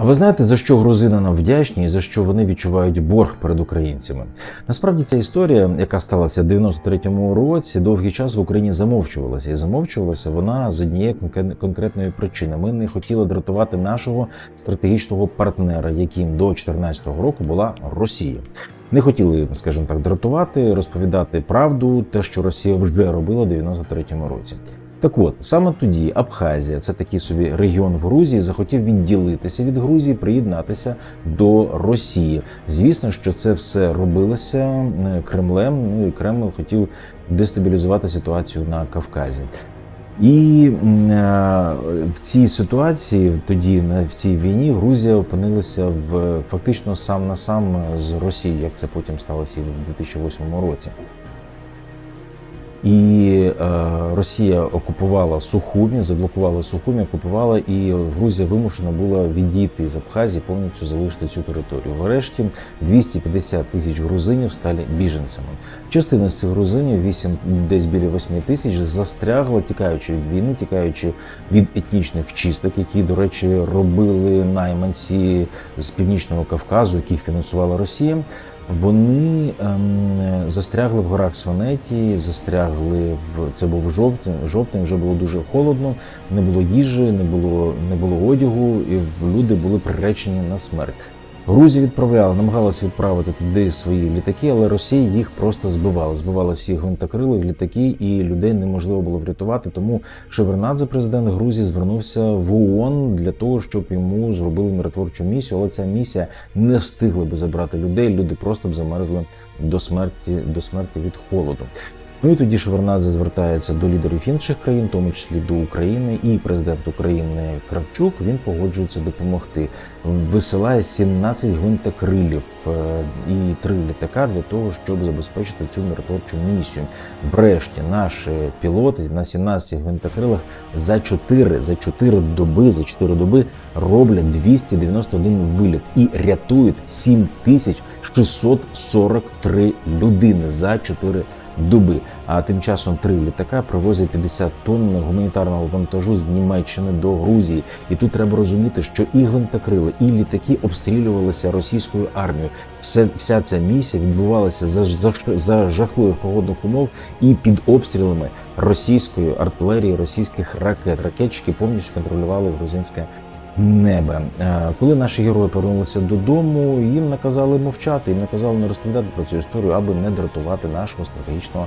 А ви знаєте, за що грузини нам вдячні і за що вони відчувають борг перед українцями? Насправді ця історія, яка сталася в 93-му році, довгий час в Україні замовчувалася, і замовчувалася вона з однієї конкретної причини. Ми не хотіли дратувати нашого стратегічного партнера, яким до 2014 року була Росія. Не хотіли, скажімо так, дратувати, розповідати правду, те, що Росія вже робила в 93-му році. Так от саме тоді Абхазія, це такий собі регіон в Грузії, захотів відділитися від Грузії, приєднатися до Росії. Звісно, що це все робилося е, Кремлем. Ну і Кремль хотів дестабілізувати ситуацію на Кавказі. І е, в цій ситуації, тоді в цій війні, Грузія опинилася в фактично сам на сам з Росією, як це потім сталося і в 2008 році. І е, Росія окупувала Сухумі, заблокувала Сухумі, окупувала, і Грузія вимушена була відійти з Абхазії, повністю залишити цю територію. Врешті 250 тисяч грузинів стали біженцями. Частина з цих грузинів, 8, десь біля 8 тисяч, застрягла, тікаючи від війни, тікаючи від етнічних чисток, які, до речі, робили найманці з північного Кавказу, яких фінансувала Росія. Вони ем, застрягли в горах Сванеті, застрягли в це був жовтень. Жовтень вже було дуже холодно, не було їжі, не було не було одягу, і люди були приречені на смерть. Грузія відправляла, намагалася відправити туди свої літаки, але Росія їх просто збивала. Збивала всі гвинтокрили, літаки, і людей неможливо було врятувати. Тому Шевернадзе, президент Грузії, звернувся в ООН для того, щоб йому зробили миротворчу місію. Але ця місія не встигла би забрати людей. Люди просто б замерзли до смерті до смерті від холоду. Ну і тоді Шевернадзе звертається до лідерів інших країн, в тому числі до України, і президент України Кравчук він погоджується допомогти. Висилає 17 гвинтокрилів е, і три літака для того, щоб забезпечити цю миротворчу місію. Врешті наші пілоти на 17 гвинтокрилах за 4, за 4 доби, за 4 доби роблять 291 виліт і рятують 7643 людини за 4 доби. А тим часом три літака привозять 50 тонн гуманітарного вантажу з Німеччини до Грузії. І тут треба розуміти, що і гвинтокрили, і літаки обстрілювалися російською армією. Все, вся ця місія відбувалася за, за, за жахливих погодних умов і під обстрілами російської артилерії, російських ракет. Ракетчики повністю контролювали грузинське небо. Е, Коли наші герої повернулися додому, їм наказали мовчати, їм наказали не розповідати про цю історію, аби не дратувати нашого стратегічного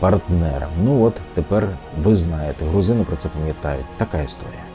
партнера. Ну от тепер ви знаєте, грузини про це пам'ятають. Така історія.